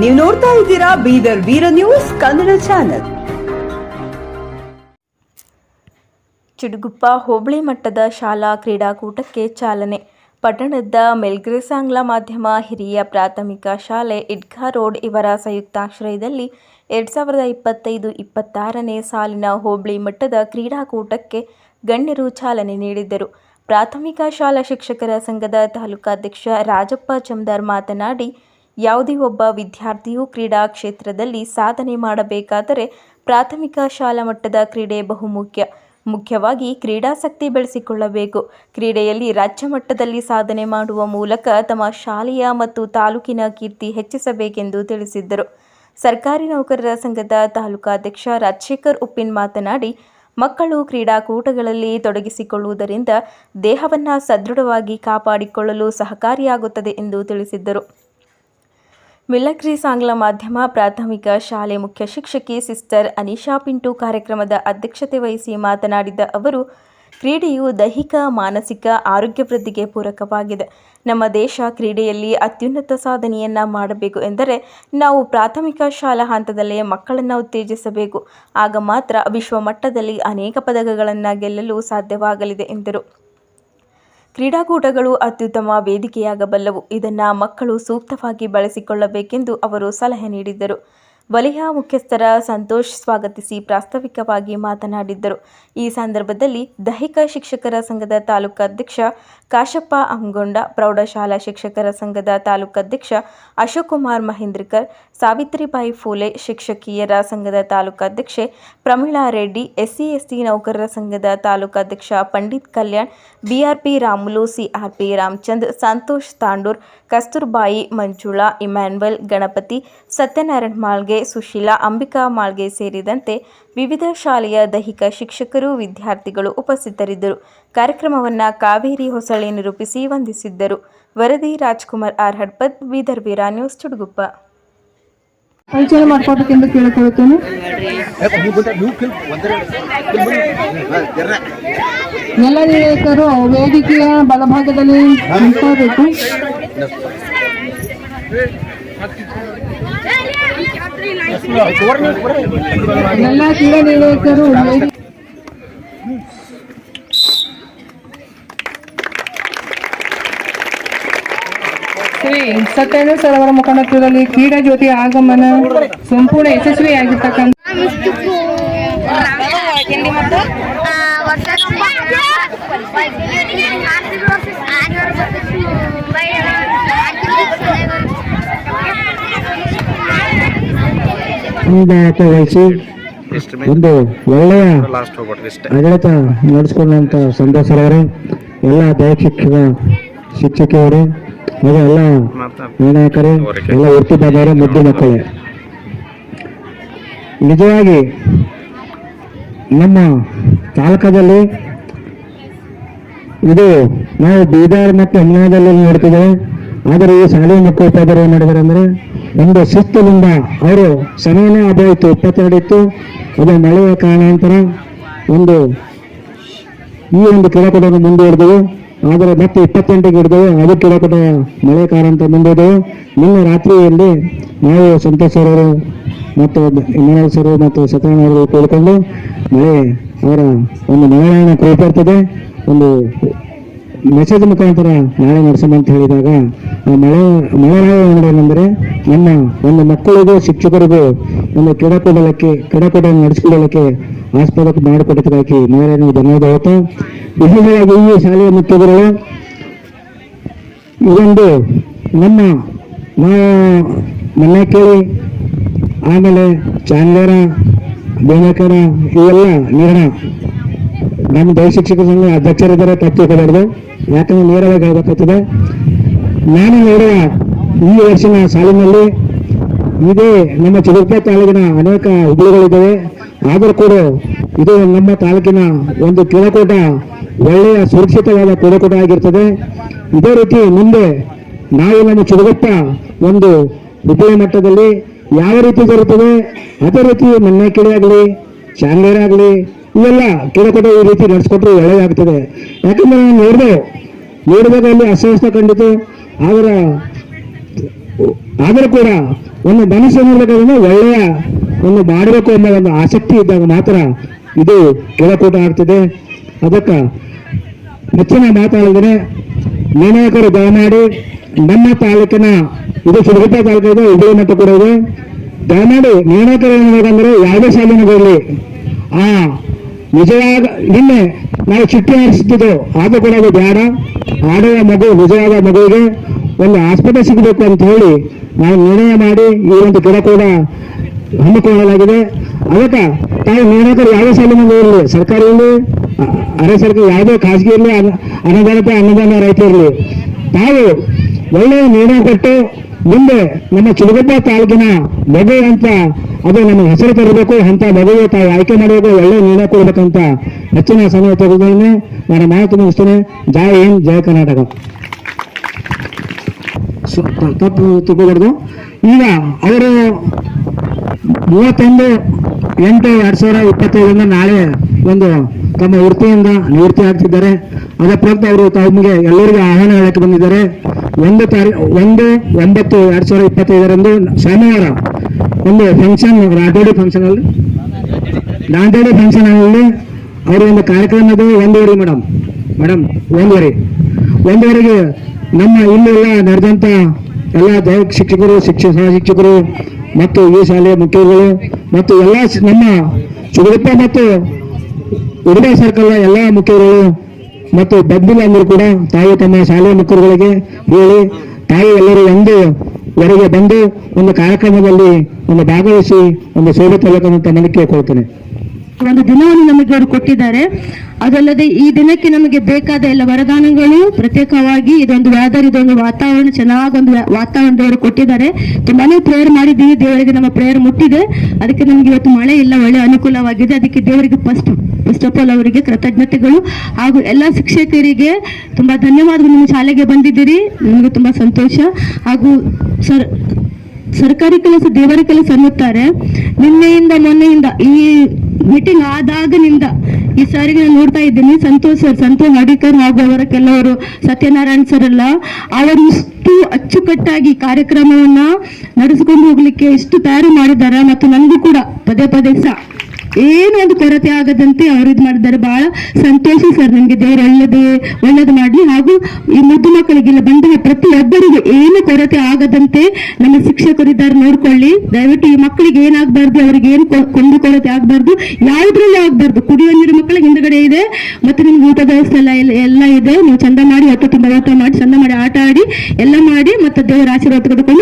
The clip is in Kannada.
ನೀವು ನೋಡ್ತಾ ಇದ್ದೀರಾ ಬೀದರ್ ವೀರ ನ್ಯೂಸ್ ಕನ್ನಡ ಚಾನೆಲ್. ಚಿಡುಗುಪ್ಪ ಹೋಬಳಿ ಮಟ್ಟದ ಶಾಲಾ ಕ್ರೀಡಾಕೂಟಕ್ಕೆ ಚಾಲನೆ. ಪಟ್ಟಣದ ಮೆಲ್ಗ್ರೇಸ್ ಆಂಗ್ಲ ಮಾಧ್ಯಮ ಹಿರಿಯ ಪ್ರಾಥಮಿಕ ಶಾಲೆ ಇಡ್ಗಾ ರೋಡ್ ಇವರ ಸಂಯುಕ್ತಾಶ್ರಯದಲ್ಲಿ ಎರಡು ಸಾವಿರದ ಇಪ್ಪತ್ತೈದು ಇಪ್ಪತ್ತಾರನೇ ಸಾಲಿನ ಹೋಬಳಿ ಮಟ್ಟದ ಕ್ರೀಡಾಕೂಟಕ್ಕೆ ಗಣ್ಯರು ಚಾಲನೆ ನೀಡಿದ್ದರು. ಪ್ರಾಥಮಿಕ ಶಾಲಾ ಶಿಕ್ಷಕರ ಸಂಘದ ತಾಲೂಕಾಧ್ಯಕ್ಷ ರಾಜಪ್ಪ ಚಮ್ದಾರ್ ಮಾತನಾಡಿ, ಯಾವುದೇ ಒಬ್ಬ ವಿದ್ಯಾರ್ಥಿಯು ಕ್ರೀಡಾ ಕ್ಷೇತ್ರದಲ್ಲಿ ಸಾಧನೆ ಮಾಡಬೇಕಾದರೆ ಪ್ರಾಥಮಿಕ ಶಾಲಾ ಮಟ್ಟದ ಕ್ರೀಡೆ ಬಹುಮುಖ್ಯ. ಮುಖ್ಯವಾಗಿ ಕ್ರೀಡಾಸಕ್ತಿ ಬೆಳೆಸಿಕೊಳ್ಳಬೇಕು. ಕ್ರೀಡೆಯಲ್ಲಿ ರಾಜ್ಯ ಮಟ್ಟದಲ್ಲಿ ಸಾಧನೆ ಮಾಡುವ ಮೂಲಕ ತಮ್ಮ ಶಾಲೆಯ ಮತ್ತು ತಾಲೂಕಿನ ಕೀರ್ತಿ ಹೆಚ್ಚಿಸಬೇಕೆಂದು ತಿಳಿಸಿದ್ದರು. ಸರ್ಕಾರಿ ನೌಕರರ ಸಂಘದ ತಾಲೂಕಾಧ್ಯಕ್ಷ ರಾಜಶೇಖರ್ ಉಪ್ಪಿನ್ ಮಾತನಾಡಿ ಮಕ್ಕಳು ಕ್ರೀಡಾಕೂಟಗಳಲ್ಲಿ ತೊಡಗಿಸಿಕೊಳ್ಳುವುದರಿಂದ ದೇಹವನ್ನು ಸದೃಢವಾಗಿ ಕಾಪಾಡಿಕೊಳ್ಳಲು ಸಹಕಾರಿಯಾಗುತ್ತದೆ ಎಂದು ತಿಳಿಸಿದ್ದರು. ಮಿಲಕ್ರೀಸ್ ಆಂಗ್ಲ ಮಾಧ್ಯಮ ಪ್ರಾಥಮಿಕ ಶಾಲೆ ಮುಖ್ಯ ಶಿಕ್ಷಕಿ ಸಿಸ್ಟರ್ ಅನಿಶಾ ಪಿಂಟು ಕಾರ್ಯಕ್ರಮದ ಅಧ್ಯಕ್ಷತೆ ವಹಿಸಿ ಮಾತನಾಡಿದ ಅವರು ಕ್ರೀಡೆಯು ದೈಹಿಕ, ಮಾನಸಿಕ ಆರೋಗ್ಯ ವೃದ್ಧಿಗೆ ಪೂರಕವಾಗಿದೆ. ನಮ್ಮ ದೇಶ ಕ್ರೀಡೆಯಲ್ಲಿ ಅತ್ಯುನ್ನತ ಸಾಧನೆಯನ್ನು ಮಾಡಬೇಕು ಎಂದರೆ ನಾವು ಪ್ರಾಥಮಿಕ ಶಾಲಾ ಹಂತದಲ್ಲೇ ಮಕ್ಕಳನ್ನು ಉತ್ತೇಜಿಸಬೇಕು. ಆಗ ಮಾತ್ರ ವಿಶ್ವಮಟ್ಟದಲ್ಲಿ ಅನೇಕ ಪದಕಗಳನ್ನು ಗೆಲ್ಲಲು ಸಾಧ್ಯವಾಗಲಿದೆ ಎಂದರು. ಕ್ರೀಡಾಕೂಟಗಳು ಅತ್ಯುತ್ತಮ ವೇದಿಕೆಯಾಗಬಲ್ಲವು. ಇದನ್ನು ಮಕ್ಕಳು ಸೂಕ್ತವಾಗಿ ಬಳಸಿಕೊಳ್ಳಬೇಕೆಂದು ಅವರು ಸಲಹೆ ನೀಡಿದರು ವಲಯ ಮುಖ್ಯಸ್ಥರ ಸಂತೋಷ್ ಸ್ವಾಗತಿಸಿ ಪ್ರಾಸ್ತಾವಿಕವಾಗಿ ಮಾತನಾಡಿದ್ದರು. ಈ ಸಂದರ್ಭದಲ್ಲಿ ದೈಹಿಕ ಶಿಕ್ಷಕರ ಸಂಘದ ತಾಲೂಕಾಧ್ಯಕ್ಷ ಕಾಶಪ್ಪ ಅಂಗೊಂಡ, ಪ್ರೌಢಶಾಲಾ ಶಿಕ್ಷಕರ ಸಂಘದ ತಾಲೂಕಾಧ್ಯಕ್ಷ ಅಶೋಕ್ ಕುಮಾರ್ ಮಹೇಂದ್ರಕರ್, ಸಾವಿತ್ರಿಬಾಯಿ ಫೂಲೆ ಶಿಕ್ಷಕಿಯರ ಸಂಘದ ತಾಲೂಕಾಧ್ಯಕ್ಷೆ ಪ್ರಮೀಳಾ ರೆಡ್ಡಿ, ಎಸ್ಸಿ ಎಸ್ಟಿ ನೌಕರರ ಸಂಘದ ತಾಲೂಕಾಧ್ಯಕ್ಷ Pandit Kalyan, BRP Ramulu, CRP Ramchand, Santosh Tandur, Kasturbai Manjula, Emmanuel Ganapati, Satyanarayan Malge Sushila, Ambika Malge ಸೇರಿದಂತೆ ವಿವಿಧ ಶಾಲೆಯ ದೈಹಿಕ ಶಿಕ್ಷಕರು, ವಿದ್ಯಾರ್ಥಿಗಳು ಉಪಸ್ಥಿತರಿದ್ದರು. ಕಾರ್ಯಕ್ರಮವನ್ನು ಕಾವೇರಿ ಹೊಸಳೆ ನಿರೂಪಿಸಿ ವಂದಿಸಿದ್ದರು. ವರದಿ ರಾಜ್ಕುಮಾರ್ ಆರ್. ಹಡ್ಪದ್ ಬೀದರ್ ವೀರಾ ನ್ಯೂಸ್ ಚುಡುಗುಪ್ಪ. ಪರಿಚಯ ಕೇಳಿಕೊಳ್ಳುತ್ತೇನೆ ಎಲ್ಲ ವೇದಿಕೆಯ ಬಲಭಾಗದಲ್ಲಿ ನಿಂತ್ಕೋಬೇಕು ಎಲ್ಲ ಕ್ರೀಡಾ ನಿರ್ವಾಹಕರು ವೇದಿಕೆ ಶ್ರೀ ಸತ್ಯೇಂದ್ರ ಸರ್ ಅವರ ಮುಖಂಡತ್ವದಲ್ಲಿ ಕ್ರೀಡಾ ಜ್ಯೋತಿ ಆಗಮನ ಸಂಪೂರ್ಣ ಯಶಸ್ವಿಯಾಗಿರ್ತಕ್ಕಂಥ ಅನುದಾನ ವಹಿಸಿ ಒಂದು ಒಳ್ಳೆಯ ಆಡಳಿತ ನಡೆಸ್ಕೊಂಡಂತ ಸಂತೋಷ್ ಅವರೇ ಎಲ್ಲ ದೈಹಿಕ ಶಿಕ್ಷಕಿಯವರು ಹಾಗೆ ಎಲ್ಲ ವಿನಾಯಕರು ಎಲ್ಲ ವೃತ್ತಿಪರರು ಮುದ್ದು ಮಕ್ಕಳೇ. ನಿಜವಾಗಿ ನಮ್ಮ ತಾಲೂಕದಲ್ಲಿ ಇದು ನಾವು ಬೀದರ್ ಮತ್ತು ಹಮ್ನಾದಲ್ಲಿ ನೋಡ್ತಿದ್ದೇವೆ ಆದರೆ ಈ ಶಾಲೆಯ ಮಕ್ಕಳು ಏನು ಏನ್ ಮಾಡಿದ್ದಾರೆ ಅಂದ್ರೆ ಒಂದು ಸುತ್ತಲಿಂದ ಅವರು ಸಮಯನೇ ಇಪ್ಪತ್ತೆರಡು ಇತ್ತು. ಅದು ಮಳೆಯ ಕಾರಣಾಂತರ ಒಂದು ಈ ಒಂದು ಕ್ರೀಡಾಕೂಟವನ್ನು ಮುಂದುವರೆದವು ಆದರೆ ಮತ್ತೆ ಇಪ್ಪತ್ತೆಂಟಿಗೆ ಹಿಡಿದವು ಅದು ಕ್ರೀಡಾಕೂಟ ಮಳೆ ಕಾರಣಾಂತರ ಮುಂದುವರೆದವು ನಿನ್ನೆ ರಾತ್ರಿಯಲ್ಲಿ ನಾವು ಸಂತೋಷ್ ಅವರು ಮತ್ತು ಇಮ್ಮಾನುಯಲ್ ಸರ್ ಮತ್ತು ಸತ್ಯನಾರಾಯಣ ಅವರು ಕೂಡಿಕೊಂಡು ಮಳೆ ಅವರ ಒಂದು ಮಳೆಯನ್ನು ಕೈಪಡ್ತದೆ ಒಂದು ಮೆಸೇಜ್ ಮುಖಾಂತರ ನಾಳೆ ನಡೆಸೋಣ ಅಂತ ಹೇಳಿದಾಗ ಮಳೆ ಮಳೆ ಏನಂದ್ರೆ, ನಮ್ಮ ಒಂದು ಮಕ್ಕಳಿಗೂ, ಶಿಕ್ಷಕರಿಗೂ ಒಂದು ಕ್ರೀಡಾಕೂಟಕ್ಕೆ ಕ್ರೀಡಾಕೂಟ ನಡೆಸಿಕೊಳ್ಳಲಿಕ್ಕೆ ಆಸ್ಪದ ಮಾಡಿಕೊಟ್ಟದಕ್ಕಾಗಿ ಮಹಿಳೆಯನ್ನು ಧನ್ಯವಾದ ವಿಶೇಷವಾಗಿ ಈ ಶಾಲೆಯ ಮುಖ್ಯಗಳು ಇದೊಂದು ನಮ್ಮ ಕೇಳಿ ಆಮೇಲೆ ಚಾಂದೇರ ಬೇನಕರ ಇವೆಲ್ಲ ನಿರ್ಣಯ ನಮ್ಮ ದೈ ಶಿಕ್ಷಕ ಸಂಘ ಅಧ್ಯಕ್ಷರಿದ್ದಾರೆ ತಪ್ಪು ತಿಳ್ಕೊಬಾರ್ದು ಯಾಕಂದ್ರೆ ನೇರವಾಗಿ ನಾನು ನೋಡುವ ಈ ವರ್ಷನ ಸಾಲಿನಲ್ಲಿ ಇದೇ ನಮ್ಮ ಚಿಗುರ್ಪೆ ತಾಲೂಕಿನ ಅನೇಕ ಹುಬ್ಬಳಿಗಳಿದ್ದಾವೆ ಆದರೂ ಕೂಡ ಇದು ನಮ್ಮ ತಾಲೂಕಿನ ಒಂದು ಕ್ರೀಡಾಕೂಟ ಒಳ್ಳೆಯ ಸುರಕ್ಷಿತವಾದ ಕ್ರೀಡಾಕೂಟ ಆಗಿರ್ತದೆ. ಇದೇ ರೀತಿ ಮುಂದೆ ನಾವು ನಮ್ಮ ಚಿಗುರುಪ್ಪ ಒಂದು ಹುಬ್ಬಳ್ಳಿ ಮಟ್ಟದಲ್ಲಿ ಯಾವ ರೀತಿ ದೊರೆಯುತ್ತದೆ ಅದೇ ರೀತಿ ಮನ್ನಕಿಡಿ ಆಗಲಿ ಚಾಂದೇರ ಆಗಲಿ ಇವೆಲ್ಲ ಕಿಡಕುಟ ಈ ರೀತಿ ನಡೆಸ್ಕೊಟ್ರೆ ಒಳ್ಳೆಯದಾಗ್ತದೆ ಯಾಕಂದ್ರೆ ನಾನು ನೋಡಿದೆ ನೋಡಿದಾಗ ಅಲ್ಲಿ ಅಸ್ವಸ್ಥ ಕಂಡಿತು ಆದರೆ ಆದರೂ ಕೂಡ ಒಂದು ಮನಸ್ಸು ನೋಡ್ಬೇಕಾದ್ರೆ ಒಳ್ಳೆಯ ಒಂದು ಮಾಡಬೇಕು ಅನ್ನೋ ಒಂದು ಆಸಕ್ತಿ ಇದ್ದಾಗ ಮಾತ್ರ ಇದು ಕೆಳಕೂಟ ಆಗ್ತದೆ. ಅದಕ್ಕೆ ಹೆಚ್ಚಿನ ಮಾತಾಡಿದರೆ ನಿರ್ಣಾಯಕರು ದಯಮಾಡಿ ನಮ್ಮ ತಾಲೂಕಿನ, ಇದು ಸುರಗುಪ್ಪ ಇದೆ, ಹುಬ್ಬಳ್ಳಿ ಮಟ್ಟ ಕೂಡ ಇದೆ. ದಯಮಾಡಿ ನಿರ್ಣಾಯಕರು ಏನು ಯಾವುದೇ ಯಾವುದೇ ಶಾಲೆನಗರಲಿ ಆ ನಿಜವಾದ ನಿನ್ನೆ ನಾವು ಚಿಟ್ಟಿ ಹಾರಿಸುತ್ತಿದ್ದೆವು ಆದರೂ ಕೂಡ ಅದು ಬೇಡ. ಆಡುವ ಮಗು ನಿಜವಾದ ಮಗುವಿಗೆ ಒಂದು ಆಸ್ಪತ್ರೆ ಸಿಗಬೇಕು ಅಂತ ಹೇಳಿ ನಾವು ನಿರ್ಣಯ ಮಾಡಿ ಈ ಒಂದು ಗಿಡ ಕೂಡ ಹಮ್ಮಿಕೊಳ್ಳಲಾಗಿದೆ. ಅದಕ್ಕೆ ತಾವು ನಿರ್ಣಾಯಕರು ಯಾವುದೇ ಸಾಲಿನಲ್ಲಿ ಇರಲಿ. ಸರ್ಕಾರಿ ಇರಲಿ ಅರೆ ಸರ್ಕಾರ ಯಾವುದೇ ಖಾಸಗಿ ಇರಲಿ ಅನುದಾನತೆ ಅನುದಾನ ರೈತ ಇರಲಿ. ತಾವು ಒಳ್ಳೆಯ ನಿರ್ಣಯ ಕೊಟ್ಟು ಮುಂದೆ ನಮ್ಮ ಚಿಲುಗುಪ್ಪ ತಾಲೂಕಿನ ಮಗು ಅಂತ ಅದು ನಮ್ಮ ಹೆಸರು ತರಬೇಕು, ಅಂತ ಮಗುವೆ ತಾವು ಆಯ್ಕೆ ಮಾಡಬೇಕು ಒಳ್ಳೆ ನಿರ್ಣಯ ಕೊಡಬೇಕಂತ ಹೆಚ್ಚಿನ ಸಮಯ ತೆಗೆದುಕೊಂಡೆ ನನ್ನ ಮಾತು ಮುಗಿಸ್ತೇನೆ. ಜಯ ಏನ್ ಜಯ ಕರ್ನಾಟಕ. ತಪ್ಪು ತಗೋಬಾರ್ದು ಈಗ ಅವರು ಮೂವತ್ತೊಂದು ಎಂಟು ಎರಡ್ ಸಾವಿರ ಇಪ್ಪತ್ತೈದರಿಂದ ನಾಳೆ ಒಂದು ತಮ್ಮ ವೃತ್ತಿಯಿಂದ ನಿವೃತ್ತಿ ಆಗ್ತಿದ್ದಾರೆ. ಅದರ ಪ್ರಯುಕ್ತ ಅವರು ತಮಗೆ ಎಲ್ಲರಿಗೂ ಆಹ್ವಾನ ಹೇಳಕ್ಕೆ ಬಂದಿದ್ದಾರೆ. ಒಂದು ತಾರೀಕು ಒಂದು ಒಂಬತ್ತು ಎರಡ್ ಸಾವಿರದ ಇಪ್ಪತ್ತೈದರಂದು ಸೋಮವಾರ ಒಂದು ಫಂಕ್ಷನ್ ರಾಜೋಡಿ ಫಂಕ್ಷನ್ ಅಲ್ಲಿ. ನಾಂದೇಡಿ ಫಂಕ್ಷನ್ ಅಲ್ಲಿ ಅವ್ರ ಒಂದು ಕಾರ್ಯಕ್ರಮದ ಒಂದೂವರೆ ಮೇಡಮ್ ಮೇಡಮ್ ಒಂದೂವರೆ. ಒಂದೂವರೆಗೆ ನಮ್ಮ ಇಲ್ಲೆಲ್ಲ ನಡೆದಂತ ಎಲ್ಲ ದೈಹಿಕ ಶಿಕ್ಷಕರು ಶಿಕ್ಷಕ ಸಹ ಶಿಕ್ಷಕರು ಮತ್ತು ಈ ಶಾಲೆಯ ಮುಖ್ಯಗಳು ಮತ್ತು ಎಲ್ಲ ನಮ್ಮ ಚುಗುಡಪ್ಪ ಮತ್ತು ಉಡುಪಿ ಸರ್ಕಲ್ ಎಲ್ಲ ಮುಖ್ಯಗಳು ಮತ್ತು ಬದ್ದಿಲ್ಲ ಅಂದರೂ ಕೂಡ ತಾಯಿ ತಮ್ಮ ಶಾಲೆಯ ಮುಖ್ಯರುಗಳಿಗೆ ಹೇಳಿ ತಾಯಿ ಎಲ್ಲರೂ ಒಂದು ವರೆಗೆ ಬಂದು ಒಂದು ಕಾರ್ಯಕ್ರಮದಲ್ಲಿ ಒಂದು ಭಾಗವಹಿಸಿ ಒಂದು ಸೇವೆ ತೊಲಕಂತ ನಾನು ಕೇಳ್ಕೊಳ್ತೇನೆ ಒಂದು ದಿನವನ್ನು ನಮಗೆ ಅವರು ಕೊಟ್ಟಿದ್ದಾರೆ. ಅದಲ್ಲದೆ ಈ ದಿನಕ್ಕೆ ನಮಗೆ ಬೇಕಾದ ಎಲ್ಲ ವರದಾನಗಳು, ಪ್ರತ್ಯೇಕವಾಗಿ ಇದೊಂದು ವ್ಯಾದರ್ ಇದೊಂದು ವಾತಾವರಣ, ಚೆನ್ನಾಗಿ ಒಂದು ವಾತಾವರಣ ವಾತಾವರಣದವರು ಕೊಟ್ಟಿದ್ದಾರೆ. ತುಂಬಾನೇ ಪ್ರೇಯರ್ ಮಾಡಿದ್ದೀವಿ, ದೇವರಿಗೆ ನಮ್ಮ ಪ್ರೇಯರ್ ಮುಟ್ಟಿದೆ. ಅದಕ್ಕೆ ನಮ್ಗೆ ಇವತ್ತು ಮಳೆ ಇಲ್ಲ, ಒಳ್ಳೆ ಅನುಕೂಲವಾಗಿದೆ. ಅದಕ್ಕೆ ದೇವರಿಗೆ ಫಸ್ಟ್ ಫಸ್ಟ್ ಆಫ್ ಆಲ್ ಅವರಿಗೆ ಕೃತಜ್ಞತೆಗಳು ಹಾಗೂ ಎಲ್ಲ ಶಿಕ್ಷಕರಿಗೆ ತುಂಬಾ ಧನ್ಯವಾದಗಳು. ನಿಮ್ಮ ಶಾಲೆಗೆ ಬಂದಿದ್ದೀರಿ, ನಮಗೆ ತುಂಬಾ ಸಂತೋಷ. ಹಾಗೂ ಸರ್, ಸರ್ಕಾರಿ ಕೆಲಸ ದೇವರ ಕೆಲಸ ಅನ್ನುತ್ತಾರೆ. ನಿನ್ನೆಯಿಂದ ಮೊನ್ನೆಯಿಂದ ಈ ಮೀಟಿಂಗ್ ಆದಾಗನಿಂದ ಈ ಸಾರಿಗೆ ನಾನು ನೋಡ್ತಾ ಇದ್ದೀನಿ. ಸಂತೋಷ್ ಸರ್, ಸಂತೋಷ್ ಅಡಿಕರ್ ಹಾಗೂ ಅವರ ಕೆಲವರು ಸತ್ಯನಾರಾಯಣ್ ಸರ್ ಎಲ್ಲ ಅವರು ಇಷ್ಟು ಅಚ್ಚುಕಟ್ಟಾಗಿ ಕಾರ್ಯಕ್ರಮವನ್ನ ನಡೆಸಿಕೊಂಡು ಹೋಗ್ಲಿಕ್ಕೆ ಇಷ್ಟು ತಯಾರು ಮಾಡಿದ್ದಾರೆ ಮತ್ತು ನನಗೂ ಕೂಡ ಪದೇ ಪದೇ ಸಹ ಏನು ಒಂದು ಕೊರತೆ ಆಗದಂತೆ ಅವರು ಇದು ಮಾಡಿದ್ದಾರೆ. ಬಹಳ ಸಂತೋಷ ಸರ್ ನಿಮ್ಗೆ. ದೇವರು ಒಳ್ಳೇದು ಒಳ್ಳೇದು ಮಾಡಲಿ. ಹಾಗೂ ಈ ಮುದ್ದು ಮಕ್ಕಳಿಗೆಲ್ಲ ಬಂದ ಪ್ರತಿಯೊಬ್ಬರಿಗೂ ಏನು ಕೊರತೆ ಆಗದಂತೆ ನಮ್ಮ ಶಿಕ್ಷಕರು ಇದ್ದಾರೆ. ನೋಡ್ಕೊಳ್ಳಿ. ದಯವಿಟ್ಟು ಈ ಮಕ್ಕಳಿಗೆ ಏನಾಗಬಾರ್ದು, ಅವರಿಗೆ ಏನು ಕೊ- ಕೊಂದು ಕೊರತೆ ಆಗಬಾರ್ದು, ಯಾವುದ್ರಲ್ಲೂ ಆಗಬಾರ್ದು. ಕುಡಿಯೋ ನೀರು ಮಕ್ಕಳಿಗೆ ಹಿಂದ್ಗಡೆ ಇದೆ, ಮತ್ತೆ ನಿಮ್ಗೆ ಊಟದ ವ್ಯವಸ್ಥೆ ಎಲ್ಲ, ಎಲ್ಲ- ಇದೆ. ನೀವು ಚಂದ ಮಾಡಿ ಹೊತ್ತು ತುಂಬ ಮಾಡಿ, ಚಂದ ಮಾಡಿ ಆಟ ಆಡಿ, ಎಲ್ಲ ಮಾಡಿ, ಮತ್ತೆ ದೇವರ ಆಶೀರ್ವಾದ ತೆಗೆದುಕೊಂಡು